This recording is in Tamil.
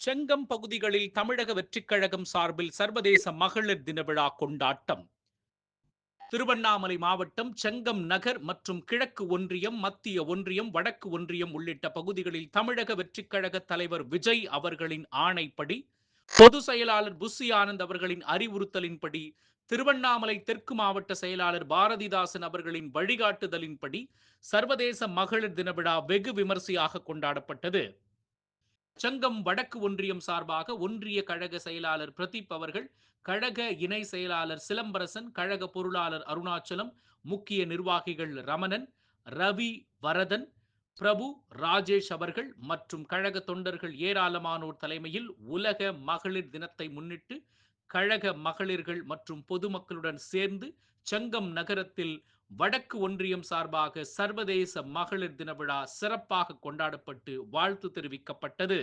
செங்கம் பகுதிகளில் தமிழக வெற்றிக் கழகம் சார்பில் சர்வதேச மகளிர் தின விழா கொண்டாட்டம். திருவண்ணாமலை மாவட்டம் செங்கம் நகர் மற்றும் கிழக்கு ஒன்றியம் மத்திய ஒன்றியம் வடக்கு ஒன்றியம் உள்ளிட்ட பகுதிகளில் தமிழக வெற்றிக் கழக தலைவர் விஜய் அவர்களின் ஆணைப்படி பொது செயலாளர் புஸ்ஸி ஆனந்த் அவர்களின் அறிவுறுத்தலின்படி திருவண்ணாமலை தெற்கு மாவட்ட செயலாளர் பாரதிதாசன் அவர்களின் வழிகாட்டுதலின்படி சர்வதேச மகளிர் தின விழா வெகு விமர்சையாக கொண்டாடப்பட்டது. சங்கம் வடக்கு ஒன்றியம் சார்பாக ஒன்றிய கழக செயலாளர் பிரதீப் அவர்கள் கழக இணை செயலாளர் சிலம்பரசன் கழக பொருளாளர் அருணாச்சலம் முக்கிய நிர்வாகிகள் ரமணன் ரவி வரதன் பிரபு ராஜேஷ் அவர்கள் மற்றும் கழக தொண்டர்கள் ஏராளமானோர் தலைமையில் உலக மகளிர் தினத்தை முன்னிட்டு கழக மகளிர்கள் மற்றும் பொதுமக்களுடன் சேர்ந்து செங்கம் நகரத்தில் வடக்கு ஒன்றியம் சார்பாக சர்வதேச மகளிர் தின விழா சிறப்பாக கொண்டாடப்பட்டு வாழ்த்து தெரிவிக்கப்பட்டது.